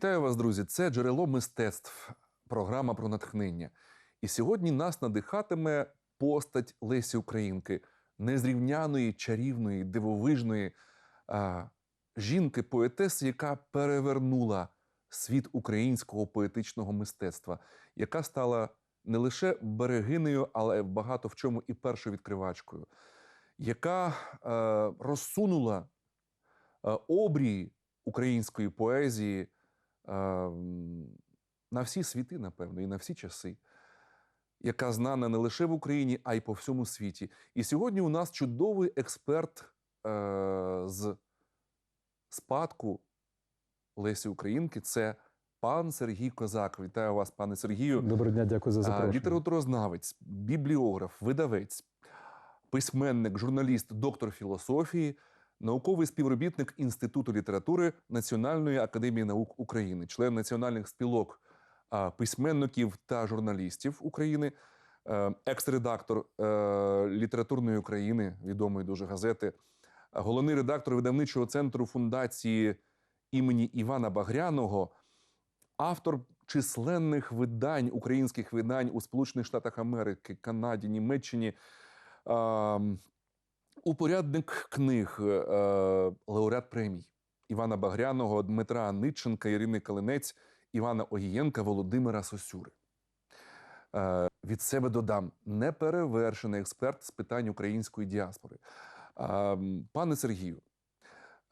Вітаю вас, друзі! Це джерело мистецтв, програма про натхнення. І сьогодні нас надихатиме постать Лесі Українки, незрівняної, чарівної, дивовижної а, жінки, поетеси, яка перевернула світ українського поетичного мистецтва, яка стала не лише берегинею, але багато в чому і першою відкривачкою, яка е, розсунула е, обрії української поезії на всі світи, напевно, і на всі часи, яка знана не лише в Україні, а й по всьому світі. І сьогодні у нас чудовий експерт е, з спадку Лесі Українки це пан Сергій Козак. Вітаю вас, пане Сергію. Доброго дня, дякую за А, запрошення. Літературознавець, бібліограф, видавець, письменник, журналіст, доктор філософії, науковий співробітник Інституту літератури Національної академії наук України, член національних спілок письменників та журналістів України, е, екс-редактор е, літературної України, відомої дуже газети, головний редактор видавничого центру фундації імені Івана Багряного автор численних видань, українських видань у Сполучених Штатах Америки, Канаді, Німеччині. Е, упорядник книг, е, лауреат премій Івана Багряного, Дмитра Нитченка, Ірини Калинець, Івана Огієнка, Володимира Сосюри. Е, від себе додам неперевершений експерт з питань української діаспори. Е, пане Сергію,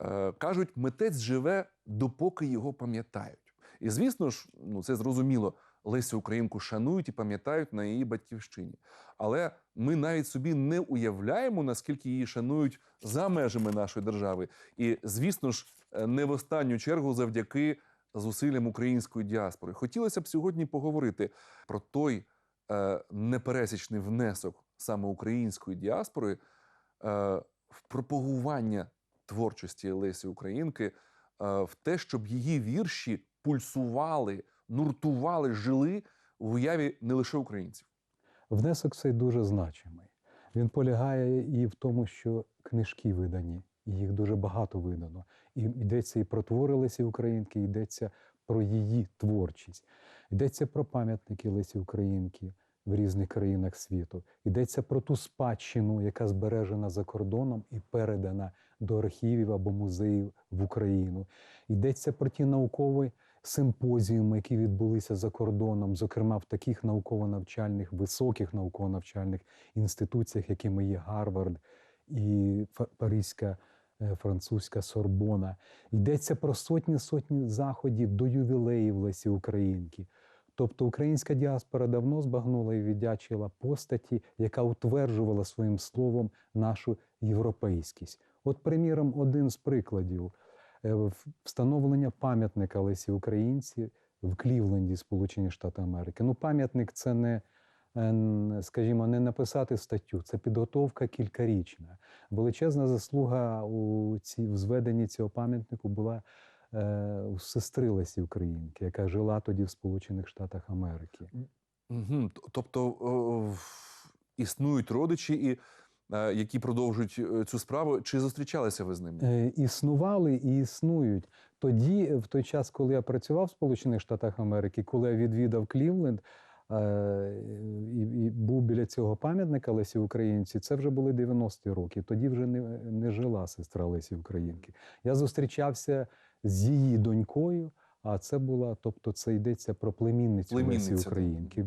Е, кажуть, митець живе, допоки його пам'ятають. І звісно ж, ну це зрозуміло, Лесю Українку шанують і пам'ятають на її батьківщині. Але ми навіть собі не уявляємо, наскільки її шанують за межами нашої держави. І, звісно ж, е, не в останню чергу завдяки зусиллям української діаспори. Хотілося б сьогодні поговорити про той е, непересічний внесок саме української діаспори е, в пропагування творчості Лесі Українки, е, в те, щоб її вірші пульсували, нуртували, жили в уяві не лише українців. Внесок цей дуже значимий. Він полягає і в тому, що книжки видані, і їх дуже багато видано. І йдеться і про твори Лесі Українки, йдеться про її творчість, йдеться про пам'ятники Лесі Українки в різних країнах світу. Йдеться про ту спадщину, яка збережена за кордоном і передана до архівів або музеїв в Україну. Йдеться про ті наукові симпозіуми, які відбулися за кордоном, зокрема в таких науково-навчальних, високих науково-навчальних інституціях, якими є Гарвард і Паризька. е, Французька Сорбона. Йдеться про сотні сотні заходів до ювілеїв Лесі Українки. Тобто українська діаспора давно збагнула і віддячила постаті, яка утверджувала своїм словом нашу європейськість. От, приміром, один з прикладів встановлення пам'ятника Лесі Українці в Клівленді, Сполучені Штати Америки. Ну, пам'ятник це не. е, Скажімо, не написати статтю, це підготовка кількарічна. Величезна заслуга у ці, в зведенні цього пам'ятнику була е, у сестри Лесі Українки, яка жила тоді в Сполучених Штатах Америки. Угу. Тобто о, існують родичі, і, е, які продовжують е, цю справу. Чи зустрічалися ви з ними? Е, Існували і існують. Тоді, в той час, коли я працював в Сполучених Штатах Америки, коли я відвідав Клівленд е, і, і був біля цього пам'ятника Лесі Українці, це вже були 90-ті роки. Тоді вже не, не жила сестра Лесі Українки. Я зустрічався з її донькою. А це була, тобто, це йдеться про племінницю Лесі. Українки.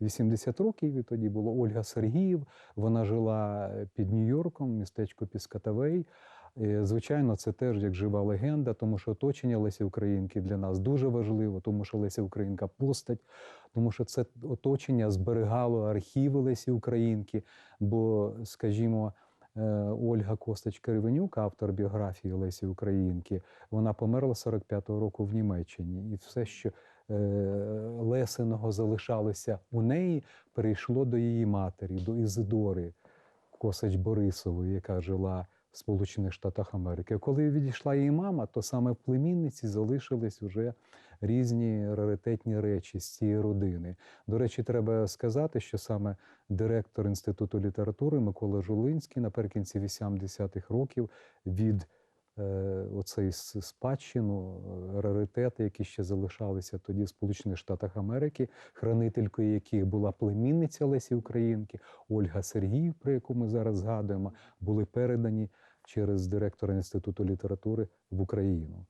Віс- 80 років і тоді було Ольга Сергіїв. Вона жила під Нью-Йорком, містечко Піскатавей. Е, Звичайно, це теж як жива легенда, тому що оточення Лесі Українки для нас дуже важливо, тому що Леся Українка постать, тому що це оточення зберігало архіви Лесі Українки. Бо, скажімо, е, Ольга Косточка Ревенюк, автор біографії Лесі Українки, вона померла 45-го року в Німеччині, і все, що е, Лесиного залишалося у неї, перейшло до її матері, до Ізидори Косач Борисової, яка жила в Сполучених Штатах Америки. Коли відійшла її мама, то саме в племінниці залишились уже різні раритетні речі з цієї родини. До речі, треба сказати, що саме директор Інституту літератури Микола Жулинський наприкінці 80-х років від е, оцей спадщину, е, раритети, які ще залишалися тоді в Сполучених Штатах Америки, хранителькою яких була племінниця Лесі Українки, Ольга Сергіїв, про яку ми зараз згадуємо, були передані через директора Інституту літератури в Україну.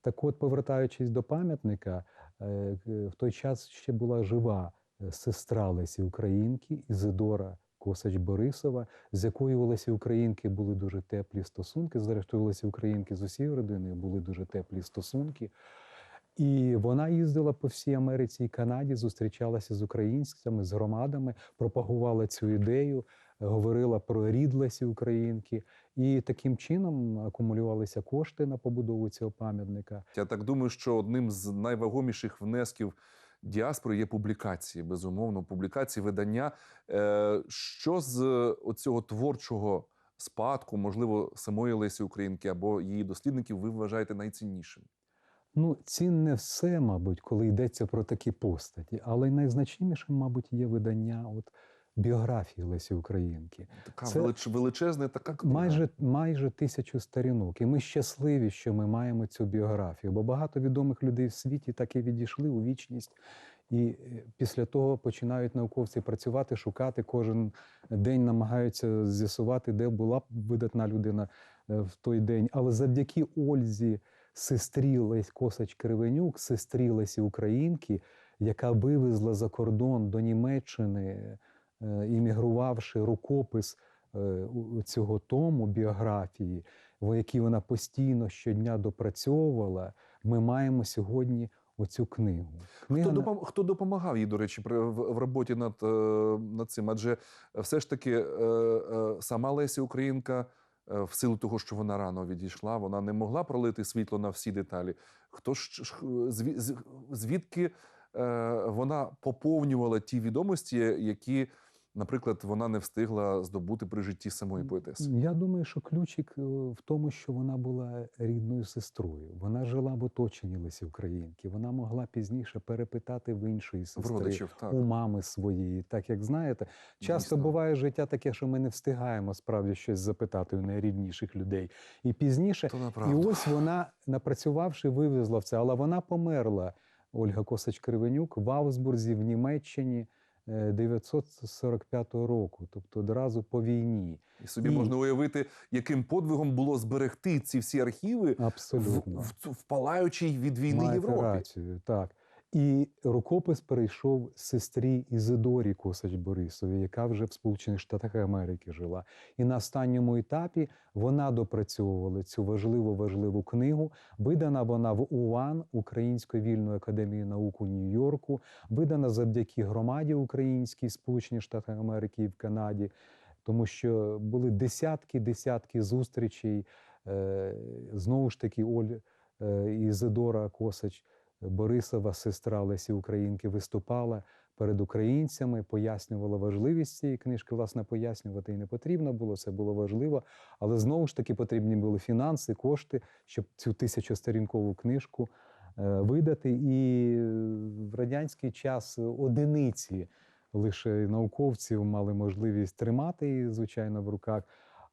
Так от, повертаючись до пам'ятника, е, в той час ще була жива е, сестра Лесі Українки Ізидора Косач Борисова, з якою у Лесі Українки були дуже теплі стосунки. Зрештою, у Лесі Українки з усією родиною були дуже теплі стосунки. І вона їздила по всій Америці і Канаді, зустрічалася з українцями, з громадами, пропагувала цю ідею, говорила про рід Лесі Українки. І таким чином акумулювалися кошти на побудову цього пам'ятника. Я так думаю, що одним з найвагоміших внесків діаспори є публікації, безумовно, публікації, видання. Е, Що з оцього творчого спадку, можливо, самої Лесі Українки або її дослідників, ви вважаєте найціннішим? Ну, цінне все, мабуть, коли йдеться про такі постаті, але найзначнішим, мабуть, є видання от, біографії Лесі Українки. Така Це- велич, величезна така книга. Майже, майже тисячу сторінок. І ми щасливі, що ми маємо цю біографію, бо багато відомих людей в світі так і відійшли у вічність. І е, після того починають науковці працювати, шукати кожен день, намагаються з'ясувати, де була б видатна людина е, в той день. Але завдяки Ользі, сестрі Лесь Косач Кривенюк, сестрі Лесі Українки, яка вивезла за кордон до Німеччини, іммігрувавши рукопис е, цього тому біографії, в якій вона постійно щодня допрацьовувала, ми маємо сьогодні оцю книгу. Книга Хто, допом... Хто допомагав їй, до речі, при... в... роботі над, е, над цим? Адже все ж таки е, е, сама Леся Українка, е, в силу того, що вона рано відійшла, вона не могла пролити світло на всі деталі. Хто ж звідки е, вона поповнювала ті відомості, які, наприклад, вона не встигла здобути при житті самої поетеси? Я думаю, що ключик е, в тому, що вона була рідною сестрою. Вона жила в оточенні Лесі Українки. Вона могла пізніше перепитати в іншої сестри. родичів, так. у мами своєї. Так як знаєте, часто Дійсно. буває життя таке, що ми не встигаємо справді щось запитати у найрідніших людей. І пізніше, і ось вона, напрацювавши, вивезла в це, але вона померла. Ольга Косач Кривенюк в Аусбурзі в Німеччині 945 року, тобто одразу по війні. І собі І- можна уявити, яким подвигом було зберегти ці всі архіви в, Абсолютно. в, в, в палаючій від війни Маєте Європі. рацію, так. І рукопис перейшов сестрі Ізидорі Косач Борисові, яка вже в Сполучених Штатах Америки жила. І на останньому етапі вона допрацьовувала цю важливу важливу книгу. Видана вона в УАН Української вільної академії наук у Нью-Йорку, видана завдяки громаді українській Сполучені Штати Америки і в Канаді, тому що були десятки десятки зустрічей. Е, знову ж таки, Оль е, Ізидора Косач. Борисова, сестра Лесі Українки, виступала перед українцями, пояснювала важливість цієї книжки. Власне, пояснювати і не потрібно було, це було важливо. Але знову ж таки потрібні були фінанси, кошти, щоб цю тисячосторінкову книжку е, видати. І в радянський час одиниці лише науковців мали можливість тримати її, звичайно, в руках.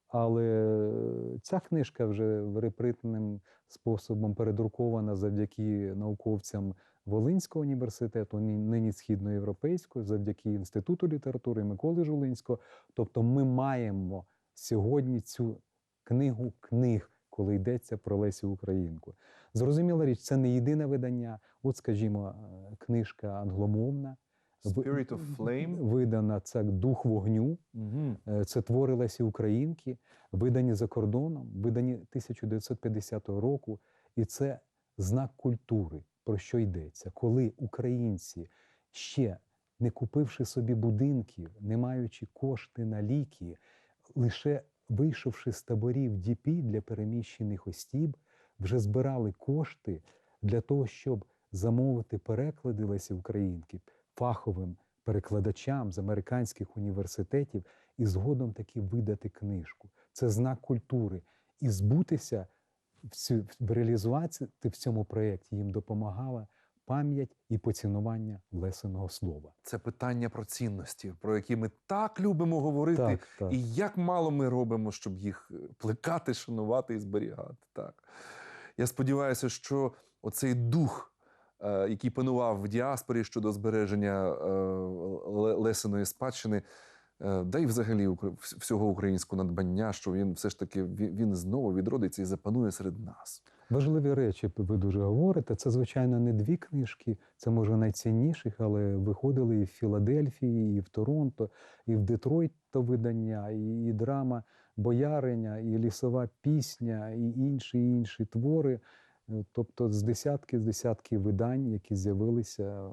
Але ця книжка вже репритним способом передрукована завдяки науковцям Волинського університету, ні- нині східноєвропейського, завдяки Інституту літератури Миколи Жулинського. Тобто, ми маємо сьогодні цю книгу книг, коли йдеться про Лесю Українку. Зрозуміла річ, це не єдине видання. От, скажімо, е, книжка англомовна. Spirit of Flame. Видана це дух вогню. Угу. Це твори Лесі Українки, видані за кордоном, видані 1950 року. І це знак культури, про що йдеться, коли українці, ще не купивши собі будинків, не маючи кошти на ліки, лише вийшовши з таборів діпі для переміщених осіб, вже збирали кошти для того, щоб замовити переклади Лесі Українки фаховим перекладачам з американських університетів і згодом таки видати книжку. Це знак культури. І збутися в цю в реалізувати в цьому проєкті їм допомагала пам'ять і поцінування лесеного слова. Це питання про цінності, про які ми так любимо говорити, Так, так. і як мало ми робимо, щоб їх е, плекати, шанувати і зберігати. Так. Я сподіваюся, що оцей дух, який панував в діаспорі щодо збереження е, ле- лесеної спадщини, е, да й взагалі всього українського надбання, що він все ж таки він, знову відродиться і запанує серед нас. Важливі речі ви дуже говорите. Це, звичайно, не дві книжки, це може найцінніших, але виходили і в Філадельфії, і в Торонто, і в Детройт то видання, і, і драма Бояриня, і лісова пісня, і інші інші твори. Е, Тобто з десятки з десятки видань, які з'явилися е,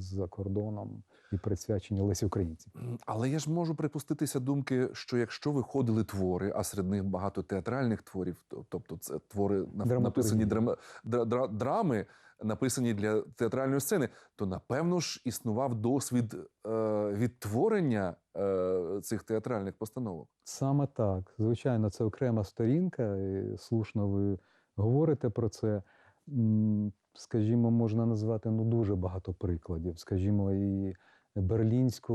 за кордоном і присвячені Лесі Українці. Але я ж можу припуститися думки, що якщо виходили твори, а серед них багато театральних творів, тобто це твори на- написані драма, дра, дра- драми, написані для театральної сцени, то напевно ж існував досвід е, відтворення е, цих театральних постановок. Саме так. Звичайно, це окрема сторінка, і слушно ви говорите про це. Скажімо, можна назвати ну, дуже багато прикладів. Скажімо, і берлінську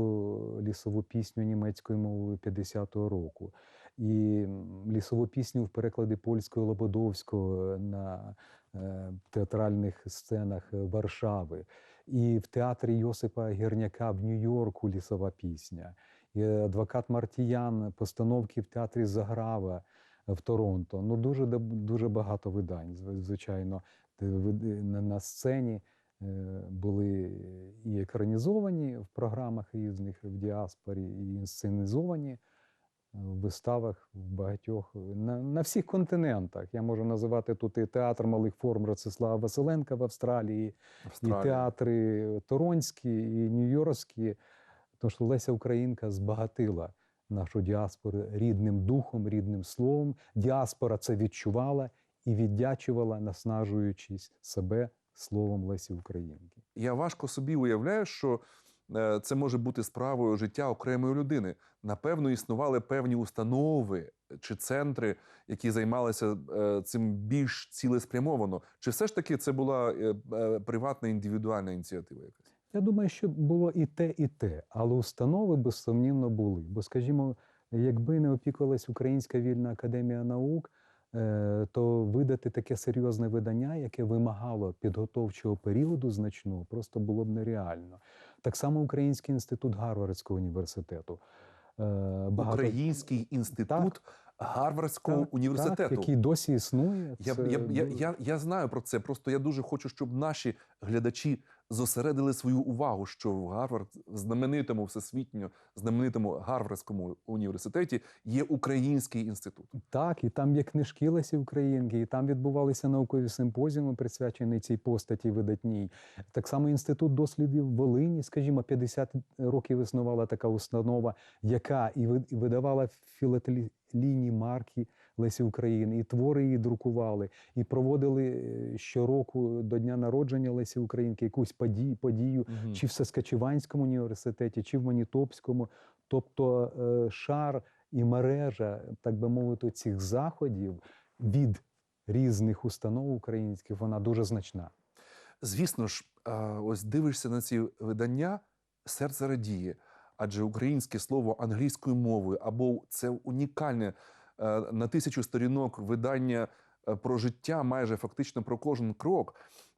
лісову пісню німецькою мовою 50-го року, і лісову пісню в перекладі польською Лободовського на е, театральних сценах Варшави, і в театрі Йосипа Гірняка в Нью-Йорку лісова пісня і адвокат Мартіян, постановки в театрі Заграва в Торонто. Ну дуже дуже багато видань. Звичайно, на, сцені е, були і екранізовані в програмах різних в діаспорі, і інсценізовані е, в виставах в багатьох на, на всіх континентах. Я можу називати тут і театр малих форм Ростислава Василенка в Австралії, і театри торонські, і нью-йоркські. Тому що Леся Українка збагатила нашу діаспору рідним духом, рідним словом. Діаспора це відчувала і віддячувала, наснажуючись себе словом Лесі Українки. Я важко собі уявляю, що е, це може бути справою життя окремої людини. Напевно, існували певні установи чи центри, які займалися е, цим більш цілеспрямовано. Чи все ж таки це була е, приватна індивідуальна ініціатива? Я думаю, що було і те, і те, але установи безсумнівно були. Бо, скажімо, якби не опікувалась Українська вільна академія наук, е, то видати таке серйозне видання, яке вимагало підготовчого періоду значного, просто було б нереально. Так само Український інститут Гарвардського університету. Е, багато- Український інститут Гарвардського Так, університету. Так, який досі існує. Це я, я, дуже- я, я знаю про це. Просто я дуже хочу, щоб наші глядачі зосередили свою увагу, що в Гарвард, в знаменитому всесвітньо знаменитому Гарвардському університеті є український інститут. Так, і там є книжки Лесі Українки, і там відбувалися наукові симпозіуми, присвячені цій постаті видатній. Так само інститут дослідів Волині, скажімо, 50 років існувала така установа, яка і ви- і видавала філателійні марки Лесі України, і твори її друкували, і проводили е, щороку до дня народження Лесі Українки якусь подію, подію чи в Саскачеванському університеті, чи в Манітопському. Тобто е, шар і мережа, так би мовити, цих заходів від різних установ українських, вона дуже значна. Звісно ж, ось дивишся на ці видання, серце радіє, адже українське слово англійською мовою або це унікальне на тисячу сторінок видання е, про життя, майже фактично про кожен крок.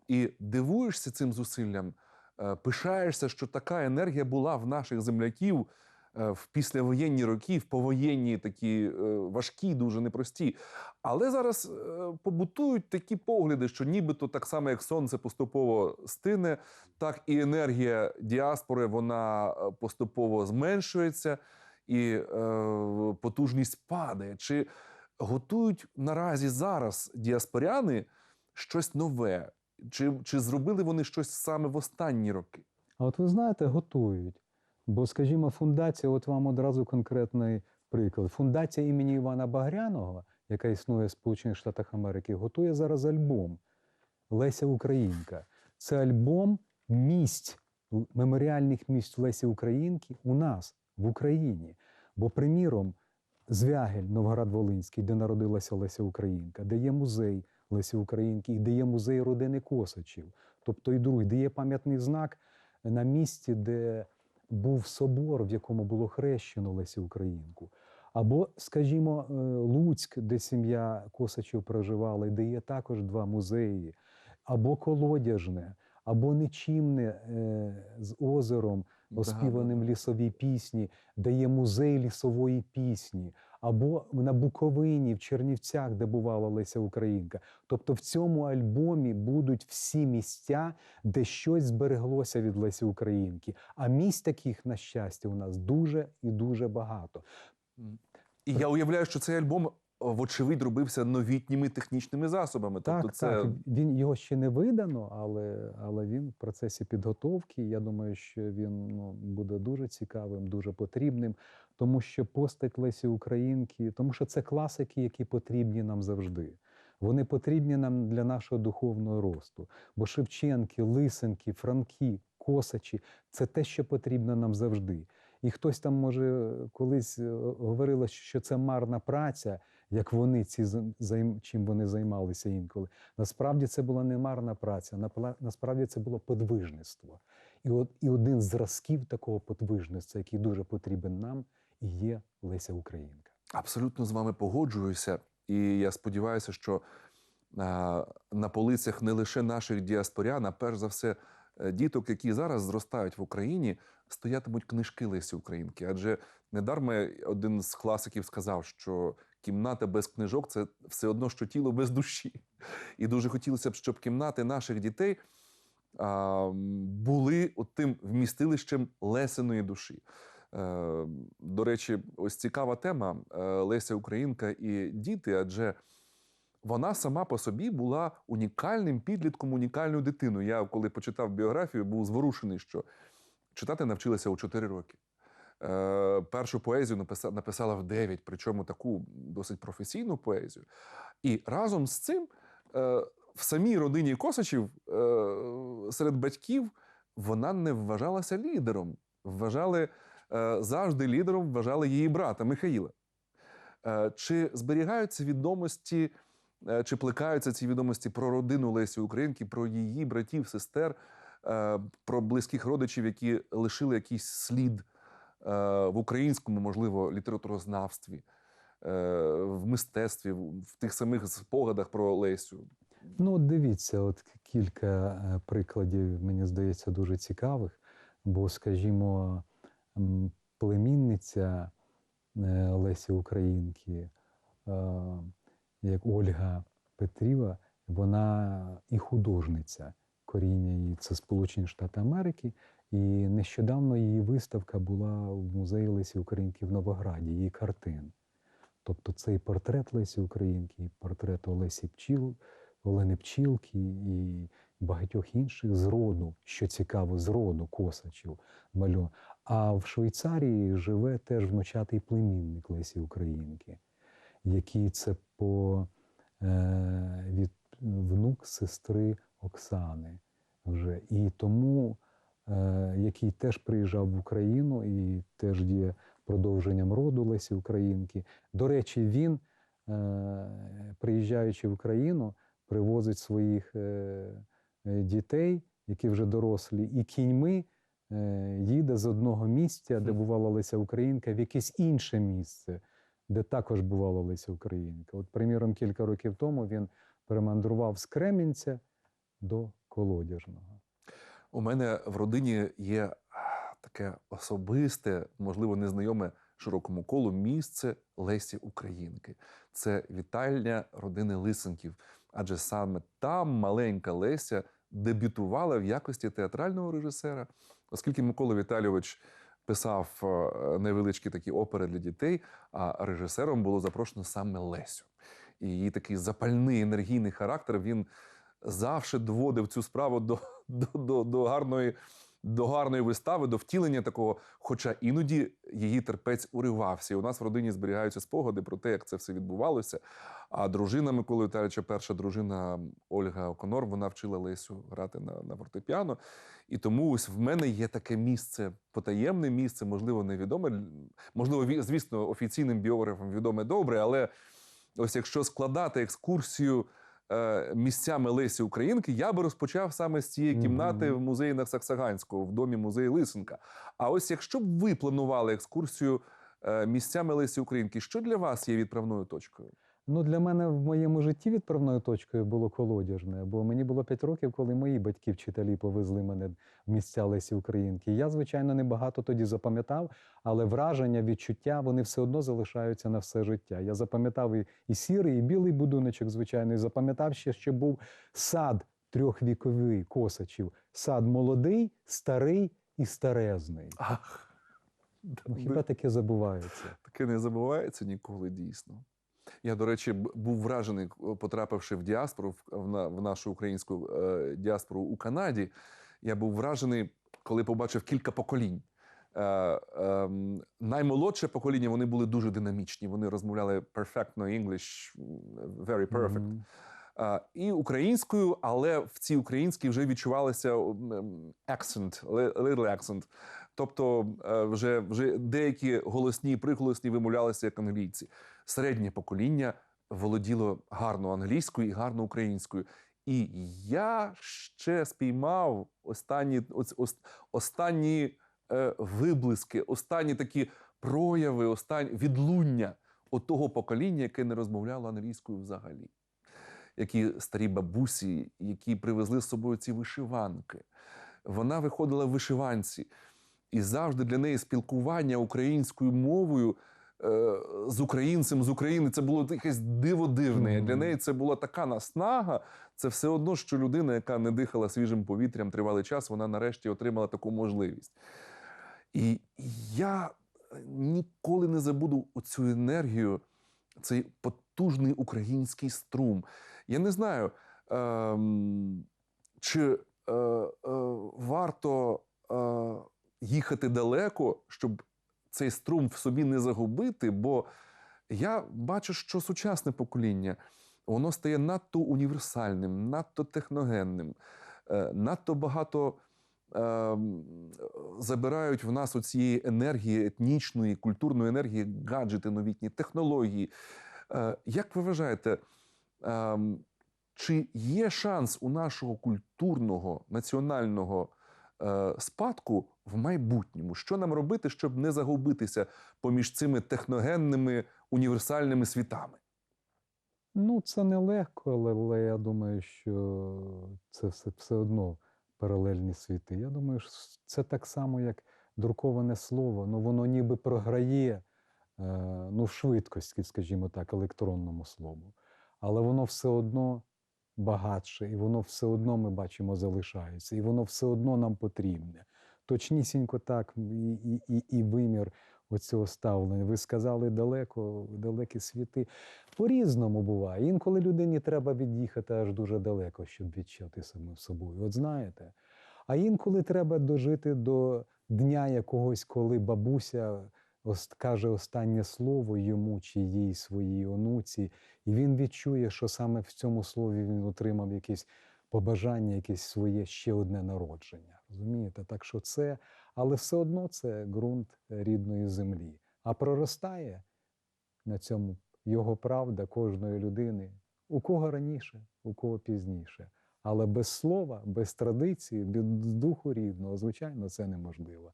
І дивуєшся цим зусиллям, е, пишаєшся, що така енергія була в наших земляків е, в післявоєнні роки, в повоєнні такі е, важкі, дуже непрості. Але зараз е, побутують такі погляди, що нібито так само, як сонце поступово стине, так і енергія діаспори вона е, поступово зменшується, і е, потужність падає. Чи готують наразі зараз діаспоряни щось нове? Чи, чи зробили вони щось саме в останні роки? А от ви знаєте, готують. Бо, скажімо, фундація, от вам одразу конкретний приклад. Фундація імені Івана Багряного, яка існує в Сполучених Штатах Америки, готує зараз альбом Леся Українка. Це альбом місць, меморіальних місць Лесі Українки у нас в Україні. Бо, приміром, Звягель, Новгород-Волинський, де народилася Леся Українка, де є музей Лесі Українки, і де є музей родини Косачів. тобто і другий, де є пам'ятний знак на місці, де був собор, в якому було хрещено Лесі Українку. Або, скажімо, е, Луцьк, де сім'я Косачів проживала, де є також два музеї, або Колодяжне, або Нечімне е, з озером, оспіваним в лісовій пісні, де є музей лісової пісні, або на Буковині, в Чернівцях, де бувала Леся Українка. Тобто в цьому альбомі будуть всі місця, де щось збереглося від Лесі Українки. А місць таких, на щастя, у нас дуже і дуже багато. І я уявляю, що цей альбом, вочевидь, робився новітніми технічними засобами. Так, тобто це так. Він його ще не видано, але, але він в процесі підготовки. Я думаю, що він ну, буде дуже цікавим, дуже потрібним, тому що постать Лесі Українки, тому що це класики, які потрібні нам завжди. Вони потрібні нам для нашого духовного росту. Бо Шевченки, Лисенки, Франки, Косачі це те, що потрібно нам завжди. І хтось там, може, колись е, говорило, що це марна праця, як вони ці чим вони займалися інколи. Насправді це була не марна праця, насправді це було подвижництво. І, от, і один з зразків такого подвижництва, який дуже потрібен нам, і є Леся Українка. абсолютно з вами погоджуюся. І я сподіваюся, що а, на полицях не лише наших діаспорян, а перш за все е, діток, які зараз зростають в Україні, стоятимуть книжки Лесі Українки. Адже недарма один з класиків сказав, що кімната без книжок це все одно, що тіло без душі. І дуже хотілося б, щоб кімнати наших дітей були тим вмістилищем лесеної душі. Е, До речі, ось цікава тема е, Леся Українка і діти, адже вона сама по собі була унікальним підлітком, унікальною дитиною. Я, коли почитав біографію, був зворушений, що читати навчилася у 4 роки. Е, Першу поезію написа- написала в 9, причому таку досить професійну поезію. І разом з цим е, в самій родині Косачів е, серед батьків вона не вважалася лідером. Вважали завжди лідером вважали її брата Михаїла. Чи зберігаються відомості, чи плекаються ці відомості про родину Лесі Українки, про її братів, сестер, про близьких родичів, які лишили якийсь слід в українському, можливо, літературознавстві, е, в мистецтві, в тих самих спогадах про Лесю? Ну, дивіться, от кілька е, прикладів, мені здається, дуже цікавих. Бо, скажімо, племінниця е, Лесі Українки, е, як Ольга Петріва, вона і художниця. Коріння її це Сполучені Штати Америки. І нещодавно її виставка була в музеї Лесі Українки в Новограді, її картин. Тобто цей портрет Лесі Українки, портрет Олесі Пчіл, Олени Пчілки і багатьох інших з роду, що цікаво, з роду Косачів малюн. А в Швейцарії живе теж внучатий племінник Лесі Українки, який це по е, від внук сестри Оксани вже. І тому, який теж приїжджав в Україну і теж є продовженням роду Лесі Українки. До речі, він, е, приїжджаючи в Україну, привозить своїх е, е, дітей, які вже дорослі, і кіньми е, їде з одного місця, де бувала Леся Українка, в якесь інше місце, де також бувала Леся Українка. От, приміром, кілька років тому він перемандрував з Кремінця до Колодяжного. У мене в родині є таке особисте, можливо, незнайоме широкому колу місце Лесі Українки. Це вітальня родини Лисенків. Адже саме там маленька Леся дебютувала в якості театрального режисера, оскільки Микола Віталійович писав е, невеличкі такі опери для дітей, а режисером було запрошено саме Лесю. І її такий запальний енергійний характер він завжди доводив цю справу до, до, до, до, гарної, до гарної вистави, до втілення такого. Хоча іноді її терпець уривався. І у нас в родині зберігаються спогади про те, як це все відбувалося. А дружина Миколи Віталійовича, перша дружина Ольга Оконор, вона вчила Лесю грати на, на фортепіано. І тому ось в мене є таке місце, потаємне місце, можливо, невідоме. Можливо, звісно, офіційним біографам відоме добре, але ось якщо складати екскурсію місцями Лесі Українки, я би розпочав саме з цієї кімнати в музеї на Саксаганського, в домі музею Лисенка. А ось якщо б ви планували екскурсію е, місцями Лесі Українки, що для вас є відправною точкою? Ну, для мене в моєму житті відправною точкою було колодяжне, бо мені було 5 років, коли мої батьки вчителі повезли мене в місця Лесі Українки. Я, звичайно, небагато тоді запам'ятав, але враження, відчуття вони все одно залишаються на все життя. Я запам'ятав і, і сірий, і білий будиночок, звичайно, і запам'ятав ще, що був сад трьохвіковий косачів. Сад молодий, старий і старезний. Ах, Ну, хіба таке забувається? таке не забувається ніколи дійсно. Я, до речі, був вражений, потрапивши в діаспору, в, нашу українську е, діаспору у Канаді. Я був вражений, коли побачив кілька поколінь. Е, ем, наймолодше покоління вони були дуже динамічні. Вони розмовляли perfectно English, very perfect. Мгм. А, і українською, але в цій українській вже відчувалося ем, accent, little accent. Тобто вже, вже деякі голосні і приголосні вимовлялися як англійці. Середнє покоління володіло гарно англійською і гарно українською. І я ще спіймав останні, останні е, виблиски, останні такі прояви, останні відлуння от того покоління, яке не розмовляло англійською взагалі які старі бабусі, які привезли з собою ці вишиванки. Вона виходила в вишиванці, і завжди для неї спілкування українською мовою з українцем з України це було якесь диво дивне. Мгм. Для неї це була така наснага. Це все одно, що людина, яка не дихала свіжим повітрям тривалий час, вона нарешті отримала таку можливість. І я ніколи не забуду оцю енергію, цей потужний український струм. Я не знаю, ем, чи е, е, варто е, їхати далеко, щоб цей струм в собі не загубити, бо я бачу, що сучасне покоління воно стає надто універсальним, надто техногенним, е, надто багато ем, забирають в нас оцієї енергії, етнічної, культурної енергії, гаджети, новітні технології. Е, Як ви вважаєте, ем, чи є шанс у нашого культурного національного е, спадку в майбутньому? Що нам робити, щоб не загубитися поміж цими техногенними універсальними світами? Ну, це нелегко, але, але я думаю, що це все, все одно паралельні світи. Я думаю, що це так само, як друковане слово. Ну, воно ніби програє е, ну, швидкості, скажімо так, електронному слову. Але воно все одно багатше, і воно все одно ми бачимо залишається, і воно все одно нам потрібне. Точнісінько так, і, і, і, і вимір оцього ставлення. Ви сказали далеко, далекі світи. По-різному буває. Інколи людині треба від'їхати аж дуже далеко, щоб відчути самим собою. От знаєте. А інколи треба дожити до дня якогось, коли бабуся каже останнє слово йому чи їй своїй онуці, і він відчує, що саме в цьому слові він отримав якесь побажання, якесь своє ще одне народження. Розумієте? Так що це, але все одно це ґрунт рідної землі. А проростає на цьому його правда кожної людини, у кого раніше, у кого пізніше. Але без слова, без традиції, без духу рідного, звичайно, це неможливо.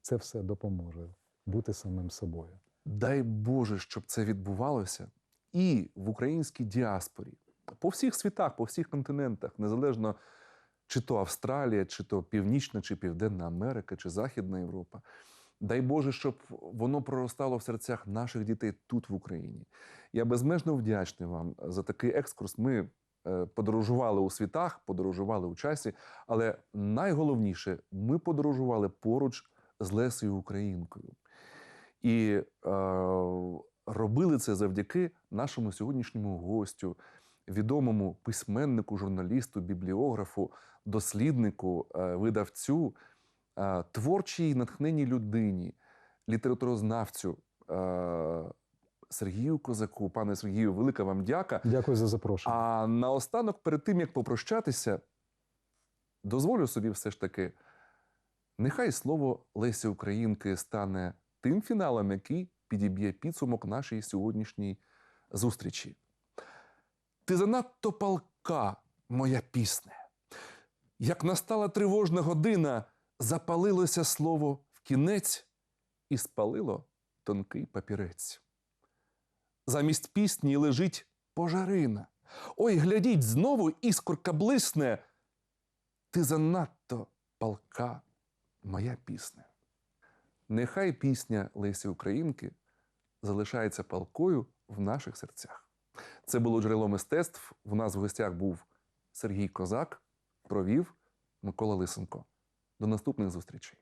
Це все допоможе бути самим собою. Дай Боже, щоб це відбувалося і в українській діаспорі по всіх світах, по всіх континентах, незалежно чи то Австралія, чи то Північна, чи Південна Америка, чи Західна Європа. Дай Боже, щоб воно проростало в серцях наших дітей тут, в Україні. Я безмежно вдячний вам за такий екскурс. Ми е, подорожували у світах, подорожували у часі, але найголовніше, ми подорожували поруч з Лесею Українкою. І е, робили це завдяки нашому сьогоднішньому гостю, відомому письменнику, журналісту, бібліографу, досліднику, е, видавцю, е, творчій натхненій людині, літературознавцю е, Сергію Козаку. Пане Сергію, велика вам дяка. Дякую за запрошення. А наостанок, перед тим як попрощатися, дозволю собі все ж таки, нехай слово Лесі Українки стане тим фіналом, який підіб'є підсумок нашій сьогоднішній зустрічі. Ти занадто палка, моя пісне. Як настала тривожна година, запалилося слово в кінець і спалило тонкий папірець. Замість пісні лежить пожарина. Ой, глядіть, знову іскорка блисне. Ти занадто палка, моя пісня. Нехай пісня Лесі Українки залишається палкою в наших серцях. Це було джерело мистецтв. У нас в гостях був Сергій Козак, провів Микола Лисенко. До наступних зустрічей.